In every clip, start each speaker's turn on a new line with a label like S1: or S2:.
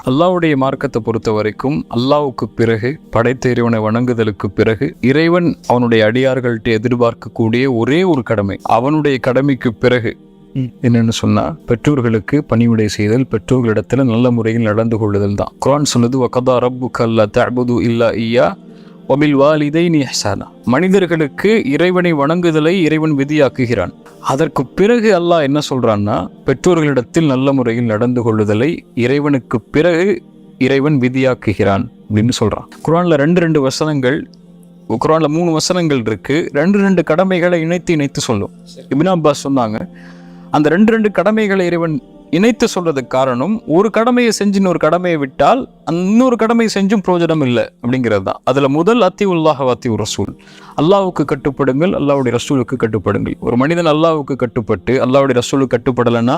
S1: அல்லாவுடைய மார்க்கத்தை பொறுத்த வரைக்கும் அல்லாவுக்கு பிறகு படைத்த இறைவனை வணங்குதலுக்கு பிறகு இறைவன் அவனுடைய அடியார்கள்ட்ட எதிர்பார்க்கக்கூடிய ஒரே ஒரு கடமை. அவனுடைய கடமைக்கு பிறகு என்னன்னு சொன்னா பெற்றோர்களுக்கு பணிவிடை செய்தல் பெற்றோர்களிடத்துல நல்ல முறையில் நடந்து கொள்ளுதல் தான். குரான் சொன்னது வகதா ரப்பு கல்லா தஅபுது இல்லா ஐயா ஒமில் வாலிதை நிஹ்சானா மனிதர்களுக்கு இறைவனை வணங்குதலை இறைவன் விதியாக்குகிறான். அதற்கு பிறகு அல்லாஹ் என்ன சொல்கிறான்னா பெற்றோர்களிடத்தில் நல்ல முறையில் நடந்து கொள்ளுதலை இறைவனுக்கு பிறகு இறைவன் விதியாக்குகிறான் அப்படின்னு சொல்கிறான் குரானில் ரெண்டு ரெண்டு வசனங்கள் குரானில் மூணு வசனங்கள் இருக்குது ரெண்டு ரெண்டு கடமைகளை இணைத்து இணைத்து சொல்லும். இபின் அப்பாஸ் சொன்னாங்க அந்த ரெண்டு ரெண்டு கடமைகளை இறைவன் இணைத்து சொல்றதுக்கு காரணம் ஒரு கடமையை செஞ்சு இன்னொரு கடமையை விட்டால் இன்னொரு கடமையை செஞ்சும் பிரயோஜனம் இல்லை அப்படிங்கிறது தான். அதுல முதல் அத்தி உல்லாஹ் அத்தி ரசூல். அல்லாவுக்கு கட்டுப்படுங்கள் அல்லாவுடைய ரசூலுக்கு கட்டுப்படுங்கள். ஒரு மனிதன் அல்லாவுக்கு கட்டுப்பட்டு அல்லாவுடைய ரசூலுக்கு கட்டுப்படலைன்னா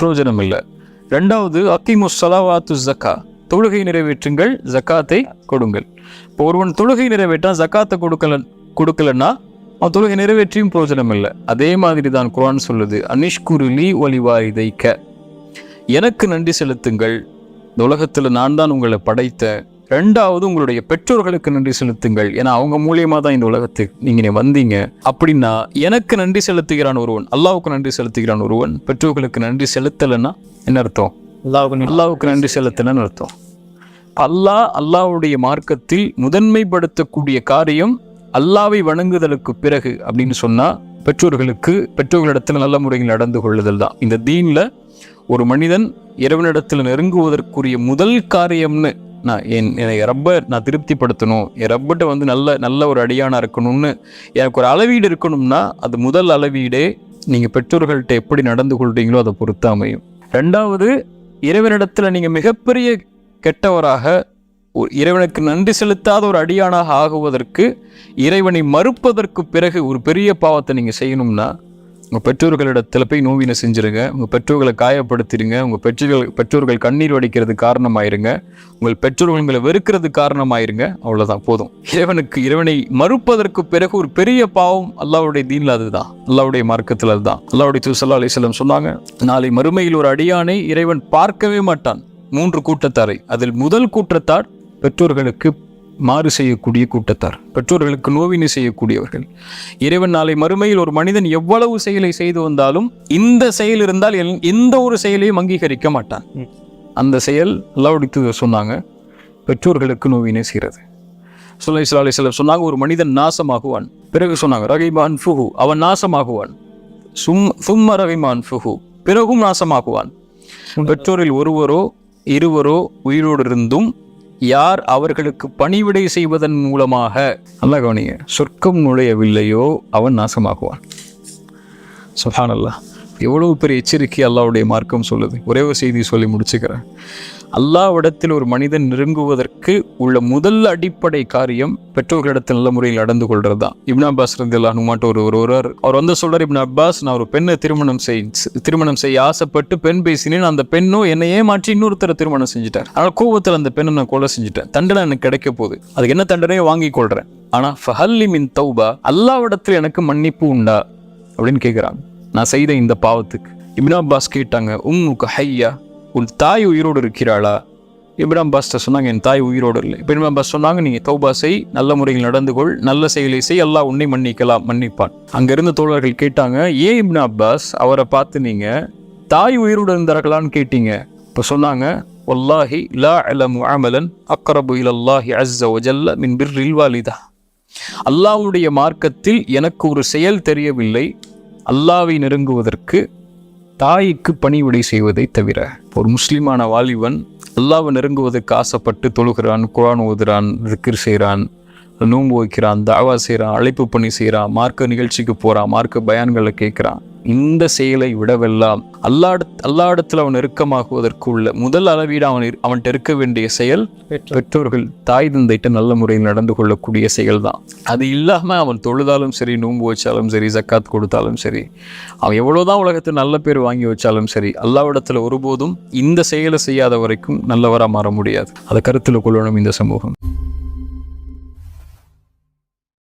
S1: பிரயோஜனம் இல்லை. ரெண்டாவது அக்கிமு சலாவாத்து ஜக்கா தொழுகை நிறைவேற்றுங்கள் ஜக்காத்தை கொடுங்கள். இப்போ ஒருவன் தொழுகை நிறைவேற்றா ஜக்காத்தை கொடுக்கல கொடுக்கலன்னா தொழுகை நிறைவேற்றியும் பிரயோஜனம் இல்லை அதே மாதிரி தான் குரான் சொல்லுது அனிஷ்குருலி ஒலிவாரிதைக்க எனக்கு நன்றி செலுத்துங்கள். இந்த உலகத்தில் நான் தான் உங்களை படைத்தேன். ரெண்டாவது உங்களுடைய பெற்றோர்களுக்கு நன்றி செலுத்துங்கள். ஏன்னா அவங்க மூலியமா தான் இந்த உலகத்துக்கு நீங்க வந்தீங்க. அப்படின்னா எனக்கு நன்றி செலுத்துகிறான் ஒருவன் அல்லாவுக்கு நன்றி செலுத்துகிறான் ஒருவன் பெற்றோர்களுக்கு நன்றி செலுத்தலைன்னா என்ன அர்த்தம்?
S2: அல்லாவுக்கு
S1: அல்லாவுக்கு நன்றி செலுத்தலன்னு அர்த்தம். அல்லாஹ் அல்லாஹ்வுடைய மார்க்கத்தில் முதன்மைப்படுத்தக்கூடிய காரியம் அல்லாவை வணங்குதலுக்கு பிறகு அப்படின்னு சொன்னால் பெற்றோர்களுக்கு பெற்றோர்களிடத்தில் நல்ல முறையில் நடந்து கொள்ளுதல் தான். இந்த தீனில் ஒரு மனிதன் இறைவனிடத்தில் நெருங்குவதற்குரிய முதல் காரியம்னு நான் என் என்னை ரப்பை நான் திருப்திப்படுத்தணும் என் ரப்பிட்ட வந்து நல்ல நல்ல ஒரு அடியானா இருக்கணும்னு எனக்கு ஒரு அளவீடு இருக்கணும்னா அது முதல் அளவீடே நீங்கள் பெற்றோர்கள்ட்ட எப்படி நடந்து கொள்றீங்களோ அதை பொறுத்து அமையும். ரெண்டாவது இறைவனிடத்தில் நீங்கள் மிகப்பெரிய கெட்டவராக இறைவனுக்கு நன்றி செலுத்தாத ஒரு அடியானாக ஆகுவதற்கு இறைவனை மறுப்பதற்கு பிறகு ஒரு பெரிய பாவத்தை நீங்கள் செய்யணும்னா உங்கள் பெற்றோர்களிடத்தில் போய் நோவினை செஞ்சுருங்க உங்கள் பெற்றோர்களை காயப்படுத்திடுங்க உங்கள் பெற்றோர்கள் பெற்றோர்கள் கண்ணீர் வடிக்கிறது காரணமாயிருங்க உங்கள் பெற்றோர்கள் உங்களை வெறுக்கிறது காரணமாயிருங்க அவ்வளோதான் போதும். இறைவனுக்கு இறைவனை மறுப்பதற்கு பிறகு ஒரு பெரிய பாவம் அல்லாவுடைய தீனில் அதுதான் அல்லாவுடைய மார்க்கத்தில் அதுதான். அல்லாவுடைய தூசல்லா அலிஸ்லம் சொன்னாங்க நாளை மறுமையில் ஒரு அடியானை இறைவன் பார்க்கவே மாட்டான். மூன்று கூட்டத்தாரை அதில் முதல் கூட்டத்தார் பெற்றோர்களுக்கு மாறு செய்யக்கூடிய கூட்டத்தார். பெற்றோர்களுக்கு நோவினை செய்யக்கூடியவர்கள். இறைவன் நாளை மறுமையில் ஒரு மனிதன் எவ்வளவு செயலை செய்து வந்தாலும் இந்த செயல் இருந்தால் எந்த ஒரு செயலையும் அங்கீகரிக்க மாட்டான். அந்த செயல் அல்லாவுடைய சொன்னாங்க பெற்றோர்களுக்கு நோவினை செய்கிறது. சொல்லி அலி செல்லம் சொன்னாங்க ஒரு மனிதன் நாசமாகுவான். பிறகு சொன்னாங்க ரகிமான் ஃபுஹு அவன் நாசமாகுவான். சும் சும்ம ரகிமான் ஃபுஹு பிறகும் நாசமாகுவான். பெற்றோரில் ஒருவரோ இருவரோ உயிரோடு இருந்தும் யார் அவர்களுக்கு பணிவிடை செய்வதன் மூலமாக? நல்லா கவனிங்க. சொர்க்கம் நுழையவில்லையோ அவன் நாசமாகுவான். சுஹானல்லா. எவ்வளவு பெரிய எச்சரிக்கை அல்லாவுடைய மார்க்கம் சொல்லுது. ஒரே ஒரு செய்தி சொல்லி முடிச்சுக்கிறேன். அல்லாவிடத்தில் ஒரு மனிதன் நெருங்குவதற்கு உள்ள முதல் அடிப்படை காரியம் பெற்றோர்களிடத்தில் நல்ல முறையில் நடந்து கொள்றது தான் இப்னா அப்பாஸ் ரந்தில்லா மாட்ட ஒரு ஒருவர் அவர் வந்து சொல்கிறார் இப்னா அப்பாஸ் நான் ஒரு பெண்ணை திருமணம் செய் திருமணம் செய்ய ஆசைப்பட்டு பெண் பேசினேன். அந்த பெண்ணும் என்னை ஏமாற்றி இன்னொருத்தரை திருமணம் செஞ்சுட்டார். ஆனால் கோபத்தில் அந்த பெண்ணை நான் கொலை செஞ்சுட்டேன். தண்டனை எனக்கு கிடைக்க போகுது. அதுக்கு என்ன தண்டனையோ வாங்கி கொள்கிறேன் ஆனால் ஃபஹல்லி மின் தௌபா அல்லாவிடத்தில் எனக்கு மன்னிப்பு உண்டா? அப்படின்னு கேட்குறாங்க நான் செய்த இந்த பாவத்துக்கு. இப்னு அப்பாஸ் கேட்டாங்க உங்களுக்கு ஹையா? உன் தாய் உயிரோடு இருக்கிறாளா? இப்ராம் அப்பாஸ்ட்ட சொன்னாங்க என் தாய் உயிரோடு இல்லை. இப்போ இப்ராம் அப்பாஸ் சொன்னாங்க நீங்கள் தௌபா செய் நல்ல முறையில் நடந்து கொள் நல்ல செயலை செய் எல்லாம் உன்னை மன்னிக்கலாம் மன்னிப்பான். அங்கேருந்து தோழர்கள் கேட்டாங்க ஏன் இப்னா அப்பாஸ் அவரை பார்த்து நீங்கள் தாய் உயிரோடு இருந்தார்களான்னு கேட்டீங்க? இப்போ சொன்னாங்க ஒல்லாஹி லா அலமு அமலன் அக்கரபு இலல்லாஹி அஸ்ஸ ஒஜல்ல மின் பிர் ரில்வாலிதா அல்லாஹ்வுடைய மார்க்கத்தில் எனக்கு ஒரு செயல் தெரியவில்லை அல்லாவை நெருங்குவதற்கு தாய்க்கு பணிவிடை செய்வதை தவிர ஒரு முஸ்லிமான வாலிபன் அல்லாவை நெருங்குவதற்கு ஆசைப்பட்டு தொழுகிறான் குரான் ஓதுகிறான் திக்ர் செய்கிறான் நோன்பு வைக்கிறான் தாவா செய்கிறான் அழைப்பு பணி செய்கிறான் மார்க்க நிகழ்ச்சிக்கு போகிறான் மார்க்க பயான்களை கேட்குறான். இந்த செயலை விடவெல்லாம் அல்லாட அல்லாடத்தில் அவன் நெருக்கமாகுவதற்கு உள்ள முதல் அளவீடு அவன் அவன்கிட்ட இருக்க வேண்டிய செயல் பெற்றோர்கள் தாய் தந்தைட்ட நல்ல முறையில் நடந்து கொள்ளக்கூடிய செயல் தான் அது இல்லாமல் அவன் தொழுதாலும் சரி நோன்பு வச்சாலும் சரி ஜக்காத் கொடுத்தாலும் சரி அவன் எவ்வளோதான் உலகத்தில் நல்ல பேர் வாங்கி வச்சாலும் சரி அல்லாவிடத்தில் ஒருபோதும் இந்த செயலை செய்யாத வரைக்கும் நல்லவராக மாற முடியாது. அதை கருத்தில் கொள்ளணும் இந்த சமூகம்.